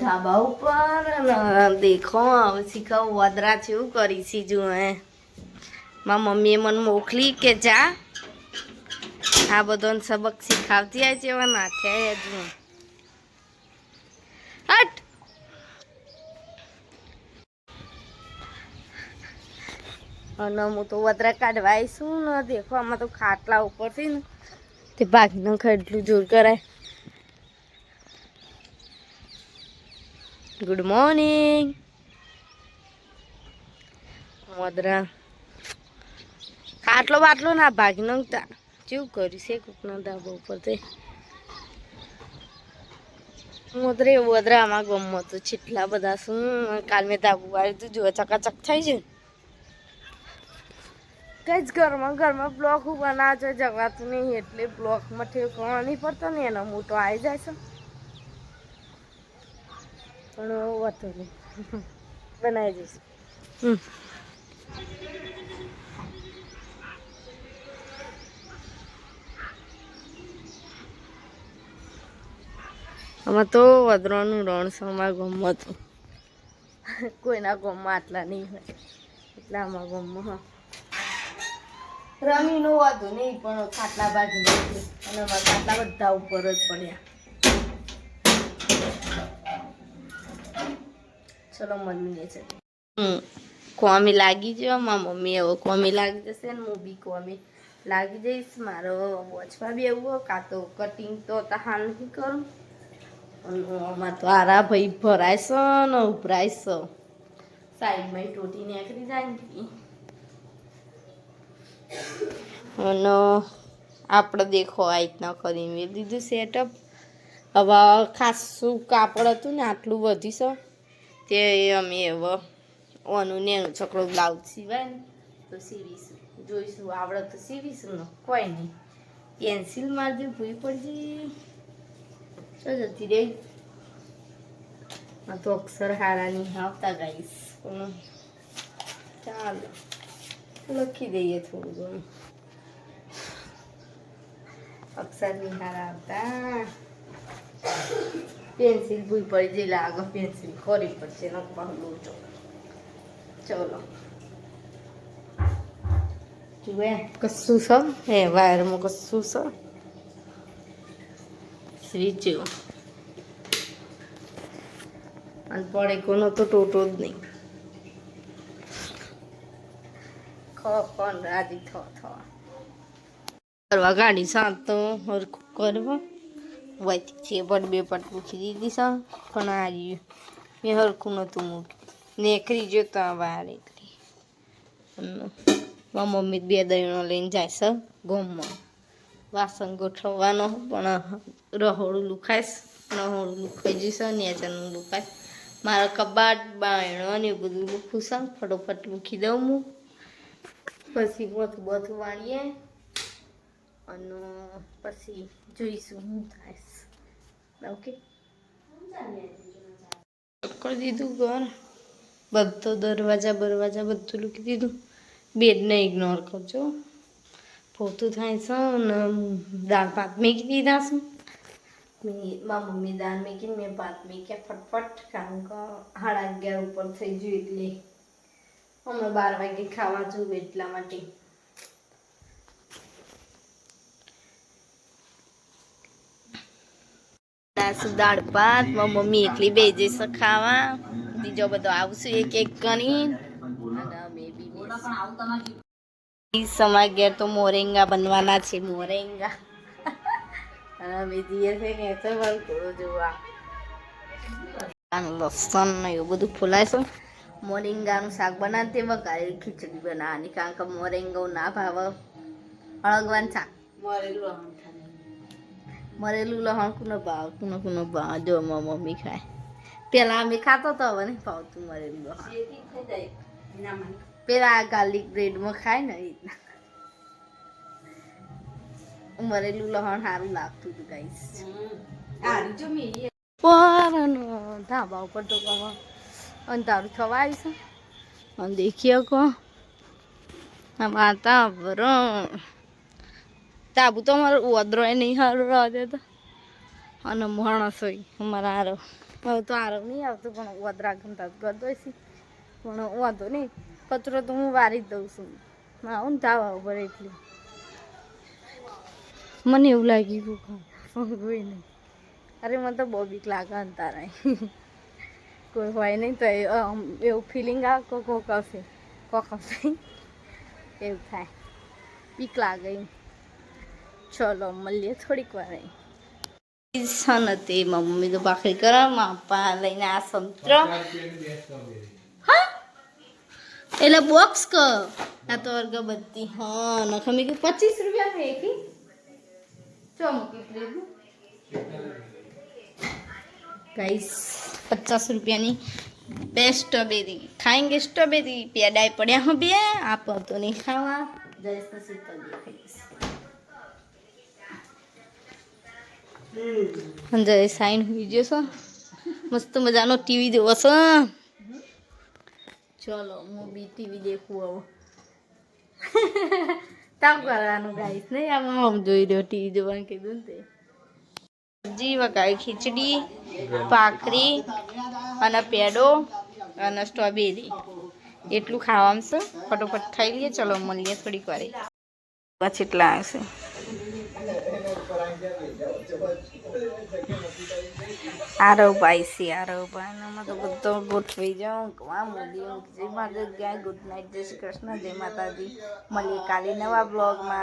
ધાબા ઉપર દેખો શીખવ, વદરા છે એવું કરી છી જો હે. મારા મમ્મીએ મને મોકલી કે જા. આ બધો સબક શીખાવતી આવી છે એવા નાખ્યા હટ! અને હું તો વદરા કાઢવા આવીશું ને, દેખો, આમાં તો ખાટલા ઉપરથી ને તે ભાગીને ખેડલું જોર કરાય. ગુડ મોર્નિંગ મોદરા. ખાટલો બાટલો ના ભાગી નંગતા જેવું કર્યું છે? કોકના ધાબા ઉપર તે. વદરે વદરા આમાં ગમો તો છેટલા બધા શું? કાલ મેં ધાબુ વાળ્યું તું જો ચકાચક થાય છે કઈ જ ઘરમાં ઘરમાં બ્લોક બનાવે છે જવાતું નહીં, એટલે બ્લોકમાં ઠેકવા નહીં પડતો ને એનો મોટો આવી જાય છે. પણ વાતો નહીં. બનાવી દઈશ. આમાં તો વદરાનું રણ છે અમારા ગામમાં તો કોઈના ગમમાં આટલા નહીં હોય. એટલા આમાં ગમમાં રમીનો વાંધો નહીં પણ ખાટલા બાજુ અને અમારા ખાટલા બધા ઉપર જ પડ્યા. ચલો મમ્મીને છે હમ, કોમી લાગી જો મારા મમ્મી, હવે કોમી લાગી જશે ને હું બી કોમી. લાગી જઈશ, મારો વોચમાં બી એવું કાં તો કટિંગ તો હાલ નહીં કરું. આમાં તો આરા ભાઈ ભરાયશો ને ઉભરાયશો સાઈડમાં ટોટી નીકળી જાય ને અને આપણે દેખો આ રીતના કરીને દીધું સેટઅપ હવે ખાસું કાપડ હતું ને, આટલું વધી છે. તે અમે હવે ઓનું ને એનું છોકરો બ્લાઉઝ સિવાય ને તો સીવીશું. જોઈશું, આવડે તો સીવીશું, ને કોઈ નહીં. પેન્સિલ મારજો ભૂઈ પડજી શું જતી રહી. આ તો અક્ષર હારા નહીં આવતા ગાઈશ ચાલો. લખી દઈએ થોડું ઘણું. અક્ષર નહીં હારા આવતા. પેન્સિલ ભૂઈ પડી જઈ આગળ પેન્સિલ ખોરી પડશે નખવાનું લોચો ચલો. જુએ, કશું છો? એ વાયરમાં કશું છો? સ્વીચ્યું અને પડે કોનો તો ટોટો જ નહીં. ખ પણ રાજી થ થ. કરવા ગાડી સાંત તો હરખું કરવા. વચ્ચે પટ બે પટ મૂકી દીધી સા, પણ આ રહ્યું. મેં હરખું નહોતું મૂક્યું. નેકરી જોતા બહાર એકલી. મારા મમ્મી બે દહીણો લઈને જાય છે ગોમમાં. વાસણ ગોઠવવાનો પણ રહોડું લુખાઈશ, રહોડું લુખાઈ જશે નેચરનું લુખાઈશ. મારા કબાટ, બાયણો ને બધું લુખું છે ફટોફટ લૂખી દઉં હું. પછી બધું બધું વાળીએ અને પછી જોઈશું શું થાય ઓકે કરી દીધું ઘર. બધો દરવાજા બરવાજા બધું લૂકી દીધું. બેડને ઇગ્નોર કરજો. પોતું થાય છે અને દાળ ભાત મેકી દીધા છું. મેં મારા મમ્મી દાળ મેકીને મેં ભાત મેક્યા ફટફટ કારણ કે સાડા અગિયાર ઉપર થઈ ગયું એટલે. હમણાં બાર વાગે ખાવા જવું એટલા માટે. દાસુ દાળ ભાત મમ્મી એકલી બે જઈશ ખાવા. બીજો બધો આવશું એક એક કરી સમા ઘેર તો મોરેંગા બનવાના છે, મોરેંગા. અને અમે જઈએ છે તો જોવા. લસણ એવું બધું ફોલાય છે. મોરિંગાનું શાક બનાવે તે વઘારેલી ખીચડી બનાવવાની, કારણ કે મોરિંગો ના ભાવે. અળગવાન શાક. લહણ કુનો ભાવ કુનો કુનો ભાવ જો મમ્મી ખાય. પેલા અમે ખાતો તો હવે નહીં ભાવતું મરેલું લહણ પેલા ગાર્લિક બ્રેડમાં ખાય ને એ મરેલું લહણ સારું લાગતું હતું ગાઈસ પરનો ધાબા ઉપર તો કવા અંધારું થવા આવી છે. અને દેખીએ કહો આ વાતાવરણ. તાબુ તો અમારો ઓદરો નહીં સારું રહેવા દેતો અને માણસ હોય, અમારા હારો. હવે તો આરો નહીં આવતો, પણ વદરા ગમતા કરતો છે. પણ વાંધો નહીં, કચરો તો હું વારી જ દઉં છું. આવું ને તાવા ઉપર એટલે. મને એવું કે ખાઉં કોઈ નહીં. અરે, મને તો બહુ બીક લાગે અંતારા કોઈ હોય નહીં તો એવું ફિલિંગ આવે કોક કોક હશે. કોક હશે. એવું થાય. બીક લાગે. ચલો મળીએ થોડીક વાર અહીં. સન તે મમ્મી તો ભાખરી કરે માપા લઈને આ સંત્ર હા એટલે બોક્સ ક આ તો અગરબત્તી હા નખા મેં કીધું પચીસ રૂપિયા છે એકી ચો મૂકી પ્લીઝ ગાઈસ પચાસ રૂપિયાની બે સ્ટ્રોબેરી ખાएंगे સ્ટ્રોબેરી પેડાય પડ્યા હું બે આપ તો નહીં ખાવા જઈશ તો સીતો દેખાઈશ અંજય સાઈન હોઈ જશો મસ્ત મજાનો ટીવી જોવો છો. ચલો, હું બી ટીવી દેખું આવો. તામ કરવાનું ગાઈસ નહીં આમાં, આમ જોઈ રહ્યો ટીવી જોવાનું કીધું ને તે. સબ્જી વગાડી ખીચડી, ભાખરી અને પેડો અને સ્ટ્રોબેરી એટલું ખાવાનું છે. ફટોફટ ખાઈ લઈએ. ચલો, મળીએ થોડીક વાર. એટલા આવશે આરવ ભાઈ છે આરવ ભાઈ એમાં તો બધો ગોઠવાઈ જાઉં, આ મોદી જય માતા જય ગુડ નાઇટ જય શ્રી કૃષ્ણ જય માતાજી. મળીએ કાલે નવા બ્લોગમાં